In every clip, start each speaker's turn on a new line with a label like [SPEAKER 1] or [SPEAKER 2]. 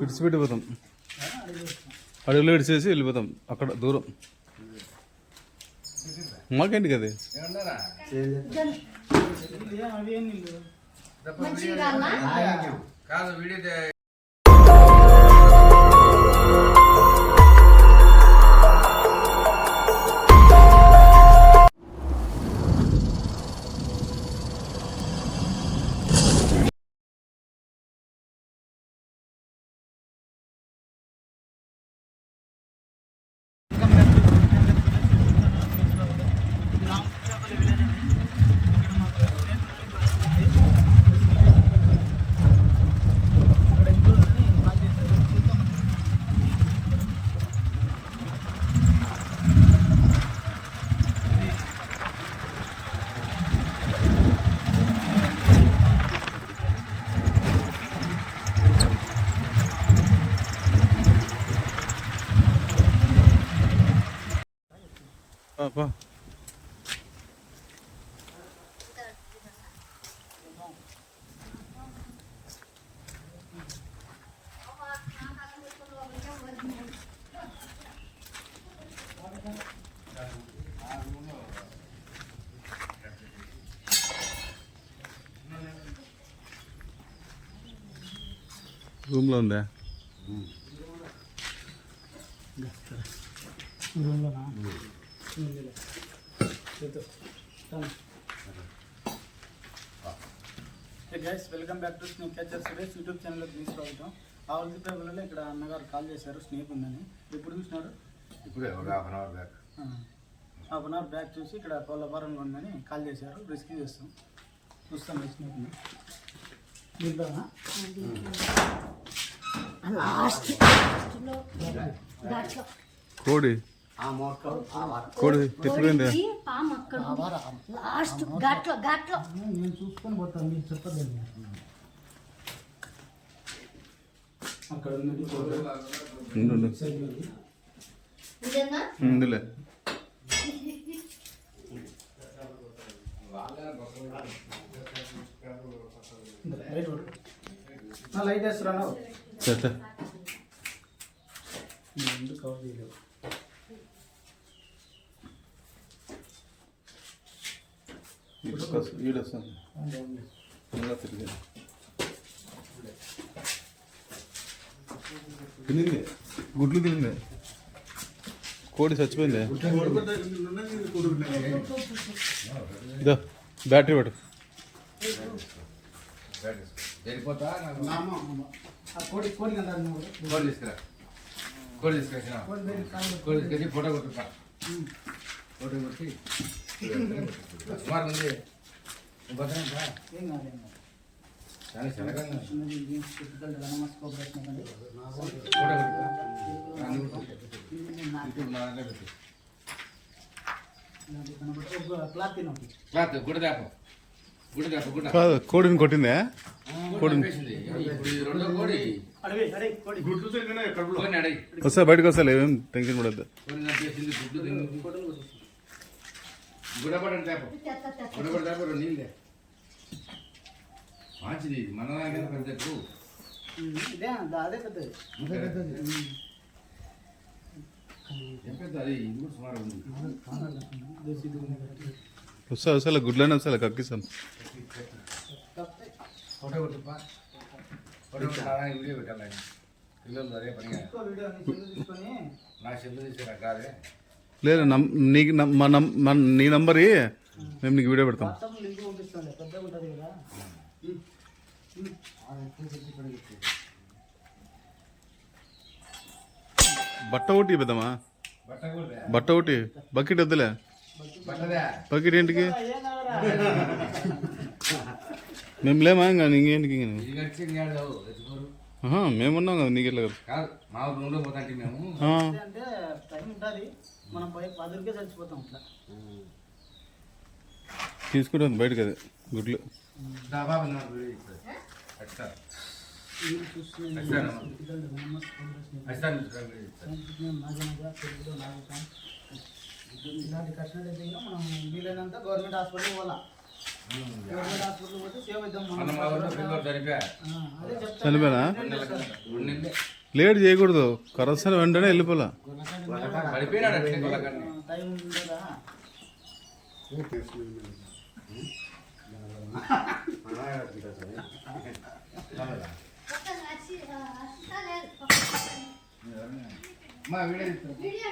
[SPEAKER 1] విడిచిపెట్టిపోతాం. అడవిలో విడిచేసి వెళ్ళిపోతాం. అక్కడ దూరం. మాకేంటి కదా
[SPEAKER 2] కాదు వీడియో
[SPEAKER 1] రూమ్లో ఉందా?
[SPEAKER 3] Hey guys welcome back to snake catcher Suresh YouTube ఛానల్కి మీ స్వాగతం. ఆవల్సి పేపర్లలో ఇక్కడ అన్నగారు కాల్ చేశారు స్నేక్ ఉందని. ఎప్పుడు చూసినాడు
[SPEAKER 2] ఇప్పుడే ఒక half an hour back.
[SPEAKER 3] Half an hour back చూసి ఇక్కడ కోళ్ళపారంలో ఉందని కాల్ చేశారు. రెస్క్యూ చేస్తాం. చూస్తాం ఈ స్నేక్ ఉంది దీంట్లోనా
[SPEAKER 1] కోడి. కోడి
[SPEAKER 4] అక్కడ లాస్ట్ ఘాట్లో ఘాట్లో.
[SPEAKER 3] నేను చూసుకొని పోతాను మీరు చెప్పదండి అక్కడ
[SPEAKER 1] ఉందిలే.
[SPEAKER 3] లైట్ కొట్టు. చేయలేవు
[SPEAKER 1] ఈడొస్తాను ఇంకా తిరిగి తినింది. గుడ్లు తినింది. కోడి చచ్చిపోయింది. ఇదో బ్యాటరీ పట్టు.
[SPEAKER 2] వెళ్ళిపోతా నాకు
[SPEAKER 3] ఆ కోడి కోడి.
[SPEAKER 2] కోడి తీసుకురా. కోడి తీసుకొచ్చిన.
[SPEAKER 3] కోడి
[SPEAKER 2] తీసుకొచ్చి ఫోటో కొట్టుతా. ఫోటో కొట్టి సుమారు ఉంది. చాలా
[SPEAKER 3] ఒక క్లాత్.
[SPEAKER 2] క్లాత్ గుడ్డ దాపు.
[SPEAKER 1] కాదు కోడిని కొట్టిందే
[SPEAKER 2] కోడి చంపేసింది. ఇప్పుడు ఇది రెండో కోడి
[SPEAKER 3] అడవి, అడవి, కోడి.
[SPEAKER 2] కోడిని అడవి
[SPEAKER 1] వస్తా బయటకు వస్తా ఏం టెన్షన్ పడద్దు
[SPEAKER 2] కోడిని చంపేసింది గుడ్డు తింది గుడ్డపడండి తేప గుడ్డపడి తేప రెండు నీళ్ళే మంచిది మన దగ్గర పెద్ద ఎక్కువ
[SPEAKER 3] ఉమ్, ఇదే దా- అదే పెద్దది
[SPEAKER 2] అదే పెద్దది. ఏం పెద్ద అది ఇది కూడా సుమారు ఉంది
[SPEAKER 3] దేశీ ఇది ఉంది కదా.
[SPEAKER 1] వస్తా వస్తా గుడ్లనే వస్తా కక్కిస్తాం లేదు నీకు నమ్- మా మన నీ నంబర్ మేము నీకు వీడియో పెడతాం. బట్ట ఒకటి పెద్దమ్మా
[SPEAKER 2] బట్ట
[SPEAKER 1] ఒకటి బకెట్ వద్దులే. బకెట్ ఏంటికి. మేము లేమా ఇంకా ఇంకేంటికి మేమున్నాం కదా నీకు ఎట్లా కదా
[SPEAKER 2] కాదు మా ఊరు రూమ్లో పోతాంటే మేము.
[SPEAKER 1] ఆ,
[SPEAKER 3] అంటే టైం ఉంటుంది మనం పోయి పదులకే చచ్చిపోతాం అట్లా.
[SPEAKER 1] తీసుకుంటాం బయటకు అది గుడ్లు.
[SPEAKER 2] దాబా
[SPEAKER 3] ఇలాంటి కష్టాలు అయితే మనం వీలైనంత గవర్నమెంట్ హాస్పిటల్ పోవాలా. గవర్నమెంట్ హాస్పిటల్ పోతే సేవ్ అవుతాం.
[SPEAKER 1] లేట్ చేయకూడదు. కరస్తాను వెంటనే వెళ్ళిపోలా.
[SPEAKER 3] టైం
[SPEAKER 2] మా వీడియో.
[SPEAKER 4] వీడియో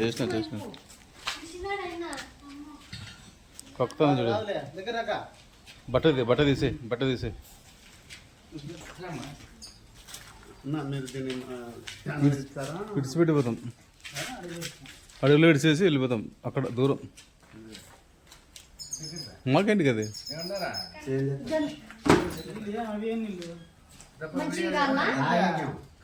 [SPEAKER 1] చేసిన చేసిన
[SPEAKER 4] చిన్నాడైనా
[SPEAKER 1] కక్కుతాను చూడు.
[SPEAKER 3] రాదులే, దగ్గర రాక.
[SPEAKER 1] బట్ట తీ- బట్ట తీసే బట్ట తీసే. విడిచిపెట్టిపోతాం అడుగులో ఇడిచేసి వెళ్ళిపోతాం. అక్కడ దూరం. మాకేంటి కదా?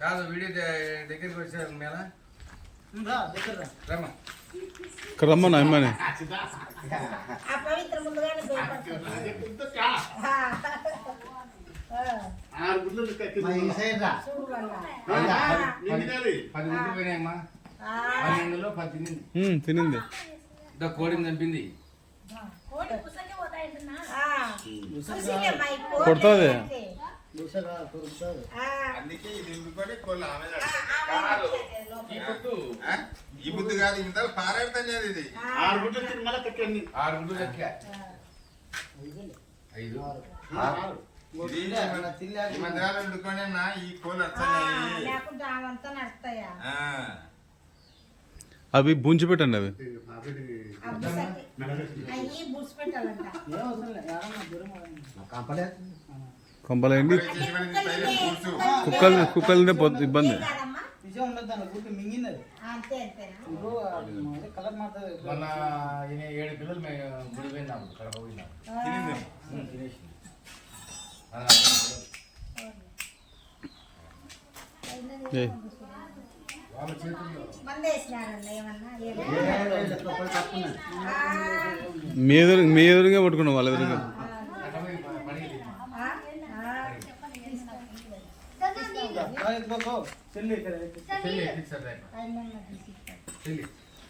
[SPEAKER 2] కాదు వీడియో దగ్గరికి వచ్చారు మేళ
[SPEAKER 1] ఇక్కడ రమ్మన్నా అమ్మాని.
[SPEAKER 2] పది గుడ్లు పోయినాయమ్మా. తినింది. కోడిని చంపింది.
[SPEAKER 1] కొడతాది.
[SPEAKER 5] అందుకే ఇది ఆమె
[SPEAKER 6] కాదు.
[SPEAKER 2] ఈ
[SPEAKER 5] బుద్ధి కాదు ఇంత పారాడుతుంది ఇది.
[SPEAKER 7] ఆరు గుడ్లు
[SPEAKER 2] ఆరు గుడ్లు ఐదు.
[SPEAKER 5] ఈ మధ్యకాలం వండుకొని నా ఈ కోళ్ళు
[SPEAKER 6] ఆ,
[SPEAKER 1] అవి బుంచి పెట్టండి అవి. కొంపలేండి. కుక్కలు కుక్కలు పోతే ఇబ్బంది
[SPEAKER 6] ఏం
[SPEAKER 1] మీ ఎదురు మీ ఎదురుగా పట్టుకున్నాం వాళ్ళ ఎదురుగా.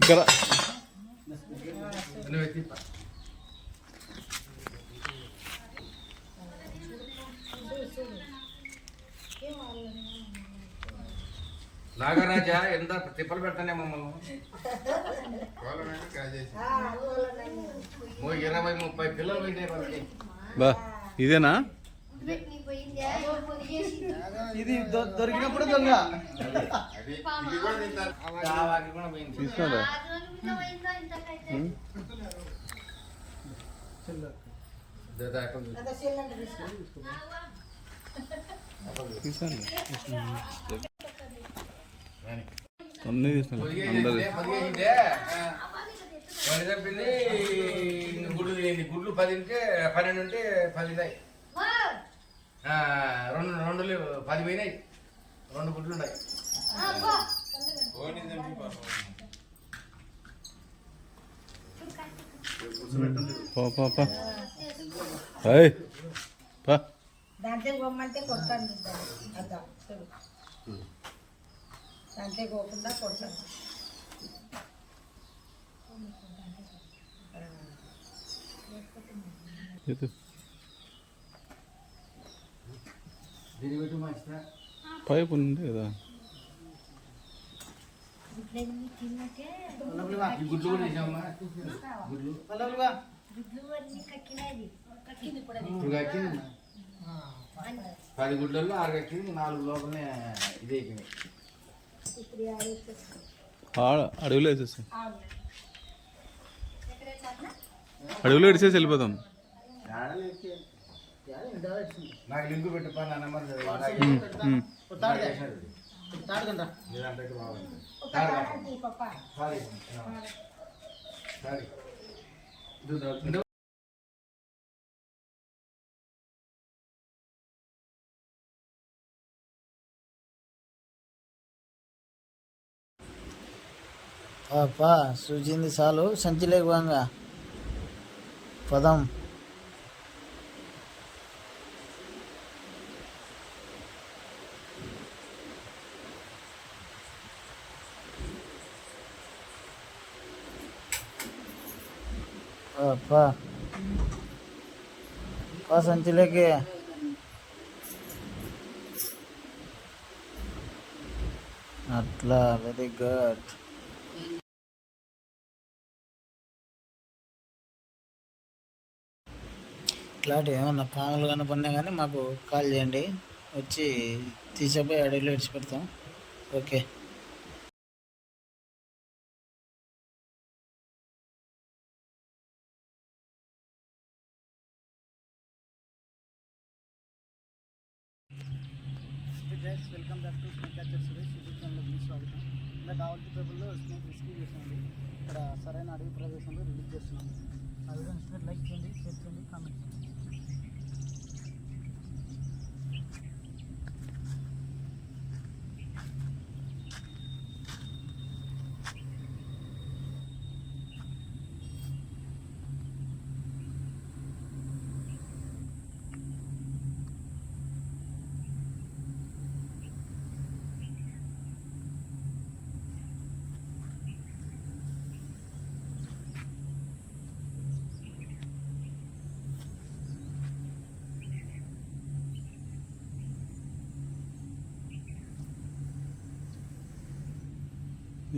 [SPEAKER 2] అట్లా నాగరాజా ఎంత తిప్పలు పెడతానే మమ్మల్ని? ఇరవై ముప్పై పిల్లలు వాళ్ళకి
[SPEAKER 1] బా ఇదేనా?
[SPEAKER 3] ఇది దొ- దొరికినప్పుడు దొంగ.
[SPEAKER 5] అది ఇది
[SPEAKER 1] అన్నీ తీసాను అందరు
[SPEAKER 2] చెప్పింది గుడ్లు తినేది. గుడ్లు పది ఉంటే పన్నెండు ఉంటే పది ఉన్నాయి రెండు రెండు పది పోయినాయి రెండు గుడ్లు ఉన్నాయి
[SPEAKER 1] పా
[SPEAKER 6] దాంట్లో కొట్టాను
[SPEAKER 2] పెట్టి మంచిదా
[SPEAKER 1] పైపు ఉంది కదా.
[SPEAKER 2] గుడ్లు గుడ్లు ఇప్పుడు కక్కింది. పది గుడ్లలో ఆరు కక్కింది నాలుగు లోపలనే ఇది అయిపోయినాయి.
[SPEAKER 1] ఆడ అడవిలో వేసేస్తాం అడవిలో ఇడిచేసి వెళ్ళిపోతాం
[SPEAKER 2] నాకు లింక్ పెట్టు పని నా నెంబర్
[SPEAKER 3] తాడుకుంటా
[SPEAKER 6] ఒక
[SPEAKER 3] సూచింది చాలు. సంచిలేకు పదం. పా పా సంచిలోకి. అట్లా వెరీ గుడ్ ఇట్లాంటి ఏమన్నా పాములు కనపడినా కానీ మాకు కాల్ చేయండి. వచ్చి తీసేపోయి అడవిలో ఇచ్చి పెడతాం okay welcome back to snake catcher Suresh YouTube ఛానల్కి మీ స్వాగతం ఇలా కావాల్సిన పేపర్లో స్నేక్ రెస్క్యూ చేసామండి ఇక్కడ సరైన అడవి ప్రదేశంలో రిలీజ్ చేస్తున్నాము ఆ వీడియో నచ్చినట్టు లైక్ చేయండి షేర్ చేయండి కామెంట్ చేయండి.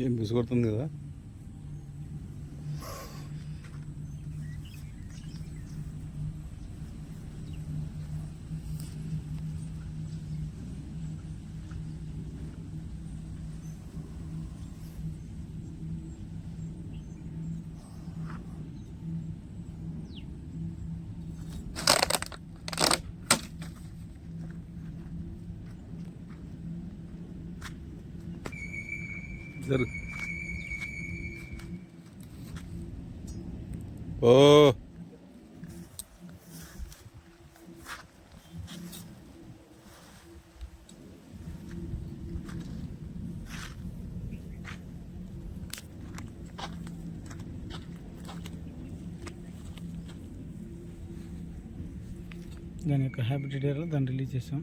[SPEAKER 1] ఏం బిసుకొడుతుంది కదా? ఓ.
[SPEAKER 3] దాని యొక్క హ్యాబిటేట్ దాన్ని రిలీజ్ చేసాం.